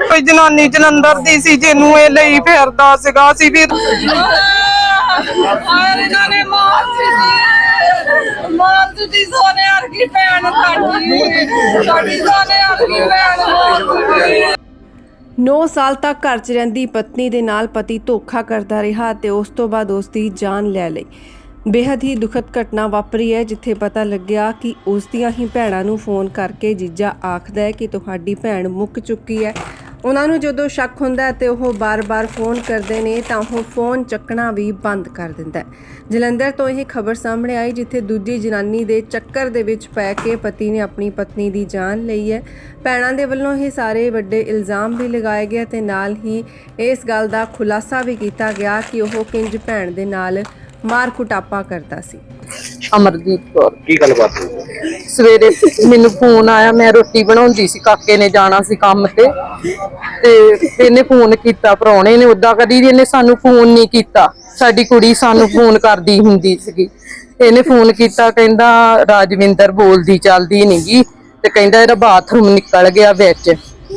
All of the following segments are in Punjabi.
ਕੋਈ ਜਨਾਨੀ ਜਲੰਧਰ ਦੀ ਸੀ ਜਿਹਨੂੰ ਇਹ ਲਈ ਫਿਰਦਾ ਸੀਗਾ ਸੀ ਵੀ ਆਰੇ ਨਾਨੇ ਮਾਰ ਦਿੱਤੀ ਮਾਰ ਦਿੱਤੀ ਸੋਨੇ ਵਰਗੀ ਭੈਣ ਸਾਡੀ ਸਾਡੀ ਸੋਨੇ ਵਰਗੀ ਭੈਣ 9 ਸਾਲ ਤੱਕ ਘਰ 'ਚ ਰਹਿੰਦੀ ਪਤਨੀ ਦੇ ਨਾਲ ਪਤੀ ਧੋਖਾ ਕਰਦਾ ਰਿਹਾ ਤੇ ਉਸ ਤੋਂ ਬਾਅਦ ਉਸ ਦੀ ਜਾਨ ਲੈ ਲਈ। ਬੇहद ਹੀ ਦੁਖਦ ਘਟਨਾ ਵਾਪਰੀ ਹੈ, ਜਿੱਥੇ ਪਤਾ ਲੱਗਿਆ ਕਿ ਉਸ ਦੀਆਂ ਹੀ ਭੈਣਾਂ ਨੂੰ ਫੋਨ ਕਰਕੇ ਜੀਜਾ ਆਖਦਾ ਹੈ ਕਿ ਤੁਹਾਡੀ ਭੈਣ ਮੁੱਕ ਚੁੱਕੀ ਹੈ। ਉਹਨਾਂ ਨੂੰ ਜਦੋਂ ਸ਼ੱਕ ਹੁੰਦਾ ਹੈ ਤੇ ਉਹ ਬਾਰ-ਬਾਰ ਫੋਨ ਕਰਦੇ ਨੇ ਤਾਂ ਉਹ ਫੋਨ ਚੱਕਣਾ ਵੀ ਬੰਦ ਕਰ ਦਿੰਦਾ ਹੈ। ਜਲੰਧਰ ਤੋਂ ਇਹ ਖਬਰ ਸਾਹਮਣੇ ਆਈ, ਜਿੱਥੇ ਦੂਜੀ ਜਨਾਨੀ ਦੇ ਚੱਕਰ ਦੇ ਵਿੱਚ ਪੈ ਕੇ ਪਤੀ ਨੇ ਆਪਣੀ ਪਤਨੀ ਦੀ ਜਾਨ ਲਈ ਹੈ। ਭੈਣਾਂ ਦੇ ਵੱਲੋਂ ਇਹ ਸਾਰੇ ਵੱਡੇ ਇਲਜ਼ਾਮ ਵੀ ਲਗਾਏ ਗਏ ਤੇ ਨਾਲ ਹੀ ਇਸ ਗੱਲ ਦਾ ਖੁਲਾਸਾ ਵੀ ਕੀਤਾ ਗਿਆ ਕਿ ਉਹ ਕਿੰਜ ਭੈਣ ਦੇ ਨਾਲ ਮਾਰ ਕੁਟਾਪਾ ਕਰਦਾ ਸੀ। ਅਮਰਦੀਪ ਕੌਰ। ਕੀ ਗੱਲਬਾਤ ਹੋਈ? ਸਵੇਰੇ ਮੈਨੂੰ ਫੋਨ ਆਇਆ ਮੈਂ ਰੋਟੀ ਬਣਾਉਂਦੀ ਸੀ ਕਾਕੇ ਨੇ ਜਾਣਾ ਸੀ ਕੰਮ ਤੇ। ਤੇ ਇਹਨੇ ਫੋਨ ਕੀਤਾ ਪ੍ਰਾਹੁਣੇ ਨੇ ਉਦਾਂ ਕਦੀ ਵੀ ਇਹਨੇ ਸਾਨੂੰ ਫੋਨ ਨਹੀਂ ਕੀਤਾ। ਸਾਡੀ ਕੁੜੀ ਸਾਨੂੰ ਫੋਨ ਕਰਦੀ ਹੁੰਦੀ ਸੀਗੀ। ਇਹਨੇ ਫੋਨ ਕੀਤਾ ਕਹਿੰਦਾ ਰਾਜਵਿੰਦਰ ਬੋਲਦੀ ਚੱਲਦੀ ਨਹੀਂਗੀ ਤੇ ਕਹਿੰਦਾ ਇਹਦਾ ਬਾਥਰੂਮ ਨਿਕਲ ਗਿਆ ਵਿੱਚ।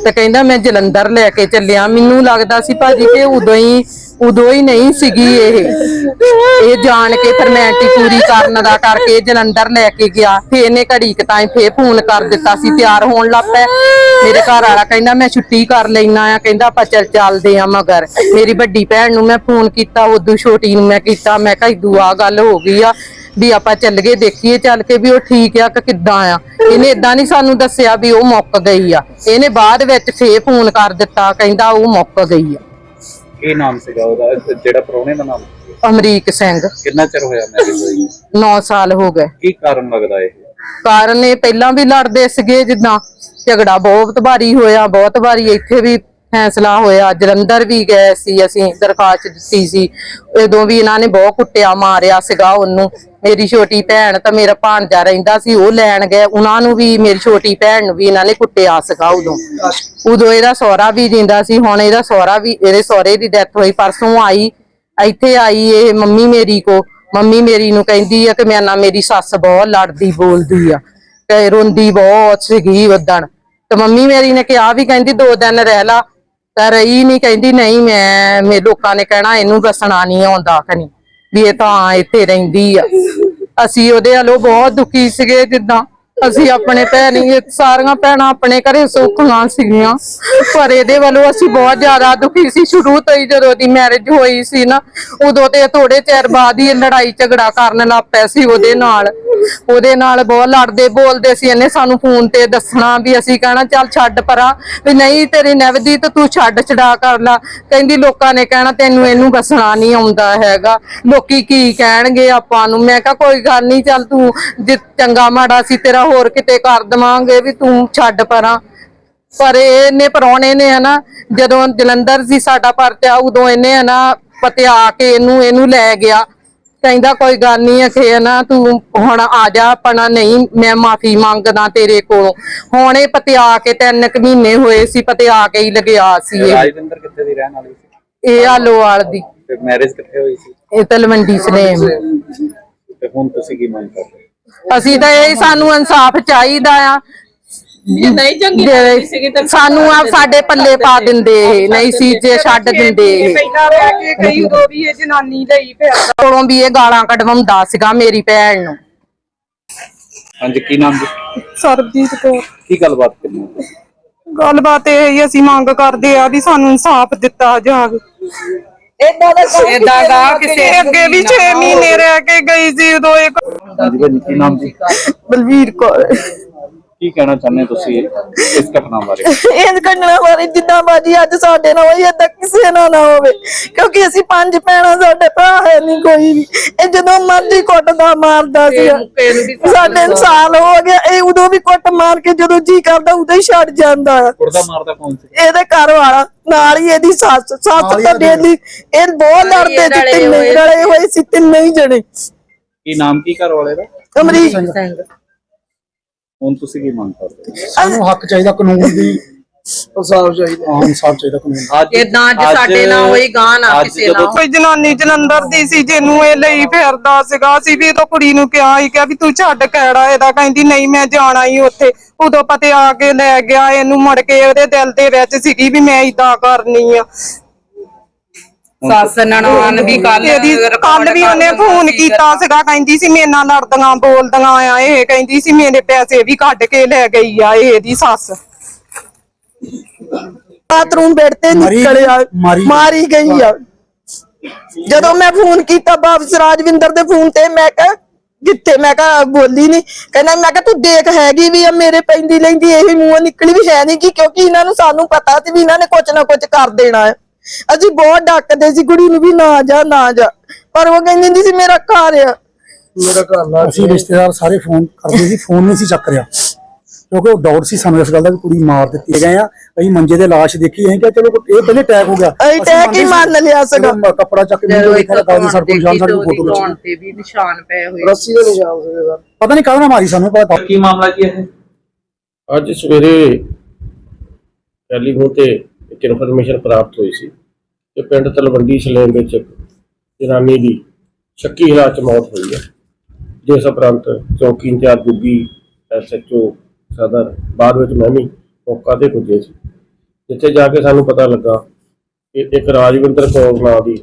ਤੇ ਕਹਿੰਦਾ ਮੈਂ ਜਲੰਧਰ ਲੈ ਕੇ ਚੱਲਿਆ। ਮੈਨੂੰ ਲੱਗਦਾ ਸੀ ਭਾਜੀ ਕਿ ਉਦੋਂ ਹੀ ਉਦੋਂ ਹੀ ਨਹੀਂ ਸੀਗੀ ਇਹ। ਇਹ ਜਾਣ ਕੇ ਫਰਮੈਲਿਟੀ ਪੂਰੀ ਕਰਨ ਦਾ ਕਰਕੇ ਜਲੰਧਰ ਲੈ ਕੇ ਗਿਆ। ਫੇਰ ਇਹਨੇ ਘੜੀ ਕੁ ਤਾਈਂ ਫੇਰ ਫੋਨ ਕਰ ਦਿੱਤਾ ਸੀ, ਤਿਆਰ ਹੋਣ ਲੱਗ ਪਏ ਮੇਰੇ ਘਰ ਵਾਲਾ ਕਹਿੰਦਾ, ਮੈਂ ਛੁੱਟੀ ਕਰ ਲੈਣਾ ਆ। ਕਹਿੰਦਾ, ਆਪਾਂ ਚੱਲ ਚੱਲਦੇ ਆ ਮਗਰ। ਮੇਰੀ ਵੱਡੀ ਭੈਣ ਨੂੰ ਮੈਂ ਫੋਨ ਕੀਤਾ, ਉਦੋਂ ਛੋਟੀ ਨੂੰ ਮੈਂ ਕੀਤਾ। ਮੈਂ ਕਿਹਾ ਇਦੂ ਆ ਗੱਲ ਹੋ ਗਈ ਆ ਵੀ ਆਪਾਂ ਚੱਲ ਗਏ, ਦੇਖੀਏ ਚੱਲ ਕੇ ਵੀ ਉਹ ਠੀਕ ਆ ਕਿ ਕਿੱਦਾਂ ਆ। ਇਹਨੇ ਇਦਾਂ ਨਹੀਂ ਸਾਨੂੰ ਦੱਸਿਆ ਵੀ ਉਹ ਮੁੱਕ ਗਈ ਆ। ਇਹਨੇ ਬਾਅਦ ਵਿੱਚ ਫੇਰ ਫੋਨ ਕਰ ਦਿੱਤਾ, ਕਹਿੰਦਾ ਉਹ ਮੁੱਕ ਗਈ ਆ। ਕੀ ਨਾਮ ਸੀਗਾ ਉਹਦਾ? ਜਿਹੜਾ ਪ੍ਰਾਹੁਣੇ ਦਾ ਨਾਮ? ਸੀ? ਅਮਰੀਕ ਸਿੰਘ। ਕਿੰਨਾ ਚਿਰ ਹੋਇਆ ਮੈਰਿਜ ਹੋਈ 9 ਸਾਲ ਹੋ ਗਏ। ਕੀ ਕਾਰਨ ਲੱਗਦਾ ਇਹ? ਕਾਰਨ ਇਹ ਪਹਿਲਾਂ ਵੀ ਲੜਦੇ ਸੀਗੇ ਜਿੱਦਾਂ ਝਗੜਾ ਬਹੁਤ ਵਾਰੀ ਹੋਇਆ ਬਹੁਤ ਵਾਰੀ ਇੱਥੇ ਵੀ ਫੈਸਲਾ ਹੋਇਆ, ਜਲੰਧਰ ਵੀ ਗਏ ਸੀ, ਅਸੀਂ ਦਰਖਾਸਤ ਦਿੱਤੀ ਸੀ। ਉਦੋਂ ਵੀ ਇਹਨਾਂ ਨੇ ਬਹੁਤ ਕੁੱਟਿਆ, ਮਾਰਿਆ ਸੀਗਾ ਉਹਨੂੰ। ਮੇਰੀ ਛੋਟੀ ਭੈਣ ਤਾਂ ਮੇਰਾ ਭਾਣਜਾ ਰਹਿੰਦਾ ਸੀ, ਉਹ ਲੈਣ ਗਏ। ਉਹਨਾਂ ਨੂੰ ਵੀ, ਮੇਰੀ ਛੋਟੀ ਭੈਣ ਨੂੰ ਵੀ ਇਹਨਾਂ ਨੇ ਕੁੱਟਿਆ ਸੀਗਾ ਉਦੋਂ। ਉਦੋਂ ਇਹਦਾ ਸਹੁਰਾ ਵੀ ਜਿੰਦਾ ਸੀ, ਹੁਣ ਇਹਦਾ ਸਹੁਰਾ ਵੀ, ਇਹਦੇ ਸਹੁਰੇ ਦੀ ਡੈਥ ਹੋਈ, ਪਰਸੋਂ ਆਈ, ਇੱਥੇ ਆਈ ਇਹ ਮੰਮੀ ਮੇਰੀ ਕੋ। ਮੰਮੀ ਮੇਰੀ ਨੂੰ ਕਹਿੰਦੀ ਆ ਕਿ ਮੇਰੇ ਨਾ ਮੇਰੀ ਸੱਸ ਬਹੁਤ ਲੜਦੀ, ਬੋਲਦੀ ਆ। ਤੇ ਰੋਂਦੀ ਬਹੁਤ ਸੀਗੀ ਉਦਣ। ਤੇ ਮੰਮੀ ਮੇਰੀ ਨੇ ਕਿਹਾ ਵੀ ਕਹਿੰਦੀ, ਦੋ ਦਿਨ ਰਹਿ ਲਾ ਤਾਂ ਰਹੀ ਨਹੀਂ ਕਹਿੰਦੀ ਨਹੀਂ ਮੈਂ, ਮੇ, ਲੋਕਾਂ ਨੇ ਕਹਿਣਾ ਇਹਨੂੰ ਦੱਸਣਾ ਨਹੀਂ ਆਉਂਦਾ ਕਨੀ ਵੀ ਇਹ ਤਾਂ ਇੱਥੇ ਰਹਿੰਦੀ ਆ। ਅਸੀਂ ਉਹਦੇ ਵੱਲੋਂ ਬਹੁਤ ਦੁਖੀ ਸੀਗੇ ਜਿੱਦਾਂ। ਅਸੀਂ ਆਪਣੇ ਭੈਣ ਹੀ ਸਾਰੀਆਂ ਭੈਣਾਂ ਆਪਣੇ ਘਰੇ ਸੁੱਖਾਂ ਸੀਗੀਆਂ। ਪਰ ਇਹਦੇ ਵੱਲੋਂ ਅਸੀਂ ਬਹੁਤ ਜ਼ਿਆਦਾ ਦੁਖੀ ਸੀ। ਸ਼ੁਰੂ ਤੋਂ ਹੀ ਜਦੋਂ ਦੀ ਮੈਰਿਜ ਹੋਈ ਸੀ ਨਾ, ਉਦੋਂ ਤੇ ਥੋੜੇ ਚਿਰ ਬਾਅਦ ਹੀ ਲੜਾਈ ਝਗੜਾ ਕਰਨ ਲੱਗ ਪਿਆ ਸੀ ਉਹਦੇ ਨਾਲ। ਉਹਦੇ ਨਾਲ ਬਹੁਤ ਲੜਦੇ ਬੋਲਦੇ ਸੀ। ਇਹਨੇ ਸਾਨੂੰ ਫੋਨ ਤੇ ਦੱਸਣਾ ਵੀ ਅਸੀਂ ਕਹਿਣਾ, ਚੱਲ ਛੱਡ ਪਰਾਂ। ਵੀ ਨਹੀਂ, ਤੇਰੀ ਨਵਦੀ ਤੇ ਤੂੰ ਛੱਡ ਛਡਾ ਕਰ ਲਾ। ਕਹਿੰਦੀ ਲੋਕਾਂ ਨੇ ਕਹਿਣਾ, ਤੈਨੂੰ ਇਹਨੂੰ ਦੱਸਣਾ ਨਹੀਂ ਆਉਂਦਾ ਹੈਗਾ। ਲੋਕੀ ਕੀ ਕਹਿਣਗੇ ਆਪਾਂ ਨੂੰ? ਮੈਂ ਕਿਹਾ, ਕੋਈ ਗੱਲ ਨਹੀਂ, ਚੱਲ ਤੂੰ ਜੇ ਚੰਗਾ ਮਾੜਾ ਸੀ, ਤੇਰਾ ਹੋਰ ਕਿਤੇ ਕਰ ਦਵਾਂਗੇ ਵੀ ਤੂੰ ਛੱਡ ਪਰਾਂ। ਪਰ ਇਹਨੇ ਪਰੌਣੇ ਨੇ ਹਨਾ ਜਦੋਂ ਜਲੰਧਰ ਸੀ ਸਾਡਾ ਪਰਚਾ ਉਦੋਂ ਇਹਨੇ ਹਨਾ ਪਤਿਆ ਕੇ ਇਹਨੂੰ ਇਹਨੂੰ ਲੈ ਗਿਆ। ਕਹਿੰਦਾ ਕੋਈ ਗੱਲ ਨਹੀਂ ਅਖੇ ਨਾ ਤੂੰ ਹੁਣ ਆ ਜਾ ਆਪਣਾ ਨਹੀਂ ਮੈਂ ਮਾਫੀ ਮੰਗਦਾ ਤੇਰੇ ਕੋਲੋਂ। ਹੁਣ ਇਹ ਪਤਿਆ ਕੇ ਤਿੰਨ ਕੁ ਮਹੀਨੇ ਹੋਏ ਸੀ ਪਤਿਆ ਕੇ ਹੀ ਲਗਿਆ ਸੀ ਇਹ। ਰਾਜਵਿੰਦਰ ਕਿੱਥੇ ਦੀ ਰਹਿਣ ਵਾਲੀ ਸੀ? ਇਹ ਆਲੋਵਾਲ ਦੀ। ਮੈਰਿਜ ਕਿੱਥੇ ਹੋਈ ਸੀ? ਇਹ ਤਲਵੰਡੀ ਸਨੇਮ ਤੇ ਹੁਣ ਤੁਸੀਂ ਕੀ ਮੰਗ ਕਰਦੇ? ਅਸੀਂ ਤਾਂ ਇਹ ਸਾਨੂੰ ਇਨਸਾਫ ਚਾਹੀਦਾ ਆ। ਨਹੀਂ ਚੰਗੀ ਜਿਹੜੇ ਸੀਗੀ ਤਾਂ ਸਾਨੂੰ ਆ ਸਾਡੇ ਪੱਲੇ ਪਾ ਦਿੰਦੇ ਇਹ ਨਹੀਂ ਸੀ ਜੇ ਛੱਡ ਦਿੰਦੇ ਇਹ। ਪਹਿਲਾਂ ਰਹਿ ਕੇ ਇਹ ਜਨਾਨੀ ਲਈ ਕੋਲੋਂ ਵੀ ਇਹ ਗਾਲਾਂ ਕਢਵਾਉਂਦਾ ਸੀਗਾ ਮੇਰੀ ਭੈਣ ਨੂੰ। ਹਾਂਜੀ ਕੀ ਨਾਮ ਜੀ? ਸਰਬਜੀਤ ਕੌਰ। ਕੀ ਗੱਲਬਾਤ ਕਰਨੀ ਹੈ? ਗੱਲਬਾਤ ਇਹ ਹੀ ਅਸੀਂ ਮੰਗ ਕਰਦੇ ਆ ਵੀ ਸਾਨੂੰ ਇਨਸਾਫ ਦਿੱਤਾ ਜਾਵੇ। ਇਦਾਂ ਦਾ ਇਦਾਂ ਦਾ ਕਿਸੇ ਇਹ ਅੱਗੇ ਵੀ 6 ਮਹੀਨੇ ਰਹਿ ਕੇ ਗਈ ਸੀ ਉਦੋਂ ਇੱਕ ਹਾਂਜੀ ਭਾਜੀ ਕੀ ਨਾਮ ਜੀ ਬਲਵੀਰ ਕੌਰ। ਕੀ ਕਹਿਣਾ ਚਾਹੁੰਦੇ ਹੋ ਤੁਸੀਂ ਇਸ ਘਟਨਾ ਬਾਰੇ? ਇਹ ਘਟਨਾ ਵਾਲੀ ਜਿੱਦਾਂ ਬਾਜੀ ਅੱਜ ਸਾਡੇ ਨਾਲ ਹੋਈ ਏਦਾਂ ਕਿਸੇ ਨਾਲ ਨਾ ਹੋਵੇ ਕਿਉਂਕਿ ਅਸੀਂ ਪੰਜ ਭੈਣਾਂ ਸਾਡੇ ਭਰਾ ਹੈ ਨਹੀਂ ਕੋਈ ਵੀ। ਇਹ ਜਦੋਂ ਮਰਜ਼ੀ ਕੁੱਟਦਾ ਮਾਰਦਾ ਸੀ। ਸਾਡੇ ਸਾਲ ਹੋ ਗਿਆ ਇਹ ਉਦੋਂ ਵੀ ਕੁੱਟ ਮਾਰ ਕੇ ਜਦੋਂ ਜੀ ਕਰਦਾ ਉਦੋਂ ਹੀ ਛੱਡ ਜਾਂਦਾ। ਆ ਕੁਰਦਾ ਮਾਰਦਾ ਕੌਣ ਸੀ? ਇਹਦੇ ਘਰ ਵਾਲਾ ਨਾਲ ਹੀ ਇਹਦੀ ਸੱਸ ਸੱਸ ਤਾਂ ਡੇਲੀ ਇਹ ਬਹੁਤ ਲੜਦੇ ਸੀ ਤਿੰਨੇ ਰਲੇ ਹੋਏ ਸੀ ਤਿੰਨੇ ਹੀ ਜਣੇ। ਕੀ ਨਾਮ ਕੀ ਘਰ ਵਾਲੇ ਦਾ? ਅਮਰੀਕ। ਹੁਣ ਤੁਸੀਂ ਕੀ ਮੰਗ ਕਰਦੇ ਹੋ? ਸਾਨੂੰ ਹੱਕ ਚਾਹੀਦਾ ਕਾਨੂੰਨ ਦੀ ਇਨਸਾਫ ਚਾਹੀਦਾ ਹਾਂ ਇਨਸਾਫ ਚਾਹੀਦਾ ਕਾਨੂੰਨ ਇਦਾਂ ਅੱਜ ਸਾਡੇ ਨਾਲ ਹੋਈ ਗਾਂ ਨਾ ਅੱਜ ਕਿਸੇ ਜਦੋਂ ਨਾਲ। ਕੋਈ ਜਨਾਨੀ ਜਲੰਧਰ ਦੀ ਸੀ ਜਿਹਨੂੰ ਇਹ ਲਈ ਫਿਰਦਾ ਸੀਗਾ ਅਸੀਂ ਵੀ ਤਾਂ ਕੁੜੀ ਨੂੰ ਕਿਹਾ ਹੀ ਵੀ ਤੂੰ ਛੱਡ ਕਿਹੜਾ ਇਹਦਾ ਕਹਿੰਦੀ ਨਹੀਂ ਮੈਂ ਜਾਣਾ ਹੀ ਉੱਥੇ। ਉਦੋਂ ਪਤੇ ਆ ਕੇ ਲੈ ਗਿਆ ਇਹਨੂੰ ਮੁੜ ਕੇ ਉਹਦੇ ਦਿਲ ਦੇ ਵਿੱਚ ਸੀਗੀ ਵੀ ਮੈਂ ਇਦਾਂ ਕਰਨੀ ਆ। ਸੱਸ ਨਨਾਣ ਵੀ ਕੱਲ ਇਹਦੀ ਕੱਲ ਵੀ ਉਹਨੇ ਫੋਨ ਕੀਤਾ ਸੀਗਾ। ਕਹਿੰਦੀ ਸੀ ਮੇਰੇ ਨਾਲ ਲੜਦੀਆਂ ਬੋਲਦੀਆਂ ਆ ਇਹ ਕਹਿੰਦੀ ਸੀ ਮੇਰੇ ਪੈਸੇ ਵੀ ਕੱਢ ਕੇ ਲੈ ਗਈ ਆ ਇਹ ਇਹਦੀ ਸੱਸ। ਬਾਥਰੂਮ ਬੈੱਡ ਤੇ ਨਿਕਲਿਆ ਮਾਰੀ- ਮਾਰੀ ਗਈ। ਆ। ਜਦੋਂ ਮੈਂ ਫੋਨ ਕੀਤਾ ਵਾਪਸ ਰਾਜਵਿੰਦਰ ਦੇ ਫੋਨ ਤੇ ਮੈਂ ਕਿਹਾ ਜਿੱਥੇ ਮੈਂ ਕਿਹਾ ਬੋਲੀ ਨਹੀਂ ਕਹਿੰਦਾ ਮੈਂ ਕਿਹਾ ਤੂੰ ਦੇਖ ਹੈਗੀ ਵੀ ਆ ਮੇਰੇ ਪੈਂਦੀ ਲੈਂਦੀ ਇਹੀ ਮੂੰਹੋਂ ਨਿਕਲੀ ਵੀ ਹੈ ਨਹੀਂ ਕਿ ਕਿਉਂਕਿ ਇਹਨਾਂ ਨੂੰ ਸਾਨੂੰ ਪਤਾ ਸੀ ਵੀ ਇਹਨਾਂ ਨੇ ਕੁਝ ਨਾ ਕੁਝ ਕਰ ਦੇਣਾ ਹੈ ਅਸੀਂ ਬਹੁਤ ਡੱਕਦੇ ਸੀ ਕੁੜੀ ਨੂੰ ਵੀ ਨਾ ਜਾ ਨਾ ਜਾ। ਪਰ ਉਹ ਕਹਿੰਦੀ ਹੁੰਦੀ ਸੀ ਮੇਰਾ ਘਰ ਆ। ਮੇਰਾ ਘਰ ਨਾਲ ਅਸੀਂ ਰਿਸ਼ਤੇਦਾਰ ਸਾਰੇ ਫੋਨ ਕਰਦੇ ਸੀ ਫੋਨ ਨਹੀਂ ਸੀ ਚੱਕ ਰਿਹਾ। ਕਿਉਂਕਿ ਉਹ ਡਾਊਟ ਸੀ ਸਾਨੂੰ ਇਸ ਗੱਲ ਦਾ ਕਿ ਕੁੜੀ ਮਾਰ ਦਿੱਤੀ ਗਏ ਆ। ਅਸੀਂ ਮੰਜੇ ਤੇ ਲਾਸ਼ ਦੇਖੀ ਅਸੀਂ ਕਿਹਾ ਚਲੋ ਇਹ ਪਹਿਲੇ ਅਟੈਕ ਹੋ ਗਿਆ। ਅਸੀਂ attack ਹੀ ਮੰਨ ਲਿਆ ਸੀਗਾ। ਕੱਪੜਾ ਚੱਕ ਕੇ ਇੱਕ ਦੇਖਿਆ ਤਾਂ ਸਾਡੇ ਕੋਲ ਨਿਸ਼ਾਨ ਸਾਡੇ ਫੋਟੋ ਵਿੱਚ ਤੇ ਵੀ ਨਿਸ਼ਾਨ ਪਏ ਹੋਏ। ਰੱਸੀ ਦੇ ਨਿਸ਼ਾਨ ਸੀਗੇ ਸਰ। ਪਤਾ ਨਹੀਂ ਕਾਹਦਾ ਮਾਰੀ ਸਾਨੂੰ ਪਤਾ ਕੀ ਮਾਮਲਾ ਕੀ ਹੈ ਅੱਜ ਸਵੇਰੇ ਟੈਲੀਫੋਨ ਤੇ ਇੱਕ ਇਨਫੋਰਮੇਸ਼ਨ ਪ੍ਰਾਪਤ ਹੋਈ ਸੀ ਕਿ ਪਿੰਡ ਤਲਵੰਡੀ ਸਲੇਮ ਵਿੱਚ ਇੱਕ ਜਨਾਨੀ ਦੀ ਸ਼ੱਕੀ ਹਾਲਾਤ 'ਚ ਮੌਤ ਹੋਈ ਹੈ, ਜਿਸ ਉਪਰੰਤ ਚੌਕੀ ਇੰਚਾਰਜ ਗੁੱਗੀ ਐਸਐਚਓ ਸਦਰ ਬਾਅਦ ਵਿੱਚ ਮੈਂ ਵੀ ਮੌਕਾ ਤੇ ਪੁੱਜੇ ਸੀ, ਜਿੱਥੇ ਜਾ ਕੇ ਸਾਨੂੰ ਪਤਾ ਲੱਗਾ ਕਿ ਇੱਕ ਰਾਜਵਿੰਦਰ ਕੌਰ ਨਾਂ ਦੀ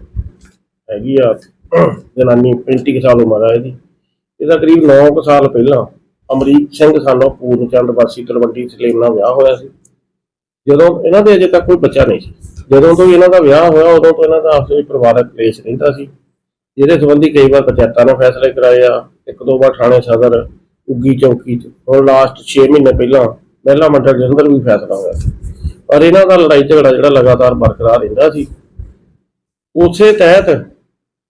ਹੈਗੀ ਆ ਜਨਾਨੀ 35 ਕੁ ਸਾਲ ਉਮਰ ਆ ਇਹਦੀ। ਇਹਦਾ ਕਰੀਬ 9 ਕੁ ਸਾਲ ਪਹਿਲਾਂ ਅਮਰੀਕ ਸਿੰਘ ਸਾਨੂੰ ਪੂਰਨ ਚੰਦ ਵਾਸੀ ਤਲਵੰਡੀ ਸਲੇਮ ਨਾਲ ਵਿਆਹ ਹੋਇਆ ਸੀ। ਜਦੋਂ ਇਹਨਾਂ ਦੇ ਅਜੇ ਤੱਕ ਕੋਈ ਬੱਚਾ ਨਹੀਂ ਸੀ। ਜਦੋਂ ਤੋਂ ਇਹਨਾਂ ਦਾ ਵਿਆਹ ਹੋਇਆ, ਉਦੋਂ ਤੋਂ ਇਹਨਾਂ ਦਾ ਆਪਸ ਵਿੱਚ ਪਰਿਵਾਰਕ ਕਲੇਸ਼ ਰਹਿੰਦਾ ਸੀ। ਜਿਹਦੇ ਸੰਬੰਧੀ ਕਈ ਵਾਰ ਪੰਚਾਇਤਾਂ ਨੇ ਫੈਸਲੇ ਕਰਾਏ ਆ। ਇੱਕ ਦੋ ਵਾਰ ਥਾਣੇ ਸਦਰ, ਉੱਗੀ ਚੌਕੀ ਚ। ਹੁਣ ਲਾਸਟ 6 ਮਹੀਨੇ ਪਹਿਲਾਂ ਮਹਿਲਾ ਮੰਡਲ ਜਲੰਧਰ ਵੀ ਫੈਸਲਾ ਹੋਇਆ ਸੀ। ਪਰ ਇਹਨਾਂ ਦਾ ਲੜਾਈ ਝਗੜਾ ਜਿਹੜਾ ਲਗਾਤਾਰ ਬਰਕਰਾਰ ਰਹਿੰਦਾ ਸੀ। ਉਸੇ ਤਹਿਤ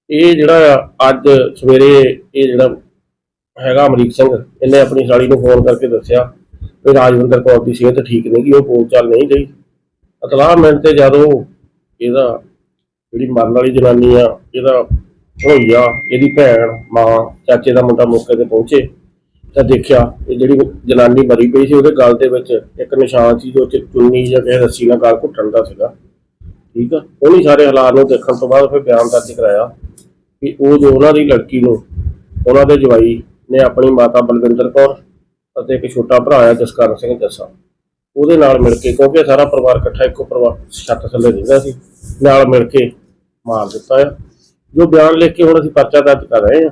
ਇਹ ਜਿਹੜਾ ਆ, ਅੱਜ ਸਵੇਰੇ ਇਹ ਜਿਹੜਾ ਹੈਗਾ ਅਮਰੀਕ ਸਿੰਘ, ਇਹਨੇ ਆਪਣੀ ਸਾਲੀ ਨੂੰ ਫੋਨ ਕਰਕੇ ਦੱਸਿਆ ਵੀ ਰਾਜਵਿੰਦਰ ਕੌਰ ਦੀ ਸਿਹਤ ਠੀਕ ਨਹੀਂ ਗੀ ਉਹ ਬੋਲ ਚਾਲ ਨਹੀਂ ਰਹੀ। ਅਤਲਾਹ ਮਿੰਟ ਤੇ ਜਦੋਂ ਇਹਦਾ ਜਿਹੜੀ ਮਰਨ ਵਾਲੀ ਜਨਾਨੀ ਆ, ਇਹਦਾ ਹੋਈਆ ਇਹਦੀ ਭੈਣ, ਮਾਂ, ਚਾਚੇ ਦਾ ਮੁੰਡਾ ਮੌਕੇ ਤੇ ਪਹੁੰਚੇ ਤਾਂ ਦੇਖਿਆ ਇਹ ਜਿਹੜੀ ਜਨਾਨੀ ਮਰੀ ਪਈ ਸੀ, ਉਹਦੇ ਗਲ ਦੇ ਵਿੱਚ ਇੱਕ ਨਿਸ਼ਾਨ ਸੀ, ਜੋ ਚ ਚੁੰਨੀ ਜਾਂ ਕਿਸੇ ਰੱਸੀ ਨਾਲ ਗਲ ਘੁੱਟਣ ਦਾ ਸੀਗਾ। ਠੀਕ ਆ? ਉਹਨੀ ਸਾਰੇ ਹਾਲਾਤ ਨੂੰ ਦੇਖਣ ਤੋਂ ਬਾਅਦ ਫਿਰ ਬਿਆਨ ਦਰਜ ਕਰਾਇਆ ਕਿ ਉਹ ਜੋ ਉਹਨਾਂ ਦੀ ਲੜਕੀ ਨੂੰ, ਉਹਨਾਂ ਦੇ ਜਵਾਈ ਨੇ ਆਪਣੀ ਮਾਤਾ ਬਲਵਿੰਦਰ ਕੌਰ ਅਤੇ ਇੱਕ ਛੋਟਾ ਭਰਾ ਆ, ਜਸਕਰਨ ਸਿੰਘ ਜੱਸਾ। ਉਹਦੇ ਨਾਲ ਮਿਲ ਕੇ, ਕਿਉਂਕਿ ਸਾਰਾ ਪਰਿਵਾਰ ਇਕੱਠਾ ਇੱਕੋ ਪਰਿਵਾਰ ਛੱਤ ਥੱਲੇ ਰਹਿੰਦਾ ਸੀ, ਨਾਲ ਮਿਲ ਕੇ ਮਾਰ ਦਿੱਤਾ ਆ। ਜੋ ਬਿਆਨ ਲਿਖ ਕੇ ਹੁਣ ਅਸੀਂ ਪਰਚਾ ਦਰਜ ਕਰ ਰਹੇ ਹਾਂ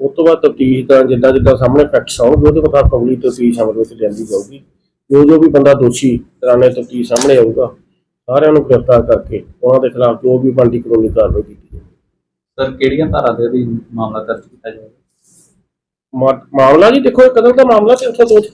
ਉਸ ਤੋਂ ਬਾਅਦ ਤਫਤੀਸ਼ ਦਾ ਜਿੱਦਾਂ ਜਿੱਦਾਂ ਸਾਹਮਣੇ ਫੈਕਟਸ ਆਉਣਗੇ, ਉਹਦੇ ਮੁਤਾਬਕ ਅਗਲੀ ਤਫਤੀਸ਼ ਅਮਲ ਵਿੱਚ ਲਿਆਂਦੀ ਜਾਊਗੀ। ਜੋ ਜੋ ਵੀ ਬੰਦਾ ਦੋਸ਼ੀ ਦੌਰਾਨੇ ਤਫਤੀਸ਼ ਸਾਹਮਣੇ ਆਊਗਾ, ਸਾਰਿਆਂ ਨੂੰ ਗ੍ਰਿਫਤਾਰ ਕਰਕੇ ਉਹਨਾਂ ਦੇ ਖਿਲਾਫ ਜੋ ਵੀ ਬਣਦੀ ਕਾਨੂੰਨੀ ਕਾਰਵਾਈ ਕੀਤੀ ਜਾਊਗੀ। ਸਰ, ਕਿਹੜੀਆਂ ਧਾਰਾ ਦੇ ਅਧੀਨ ਮਾਮਲਾ ਦਰਜ ਕੀਤਾ ਜਾਏਗਾ ਮਾ- ਮਾਮਲਾ ਜੀ ਦੇਖੋ ਇਹ ਕਦੋਂ ਦਾ ਮਾਮਲਾ ਤੇ ਉੱਥੇ ਦੋਸ਼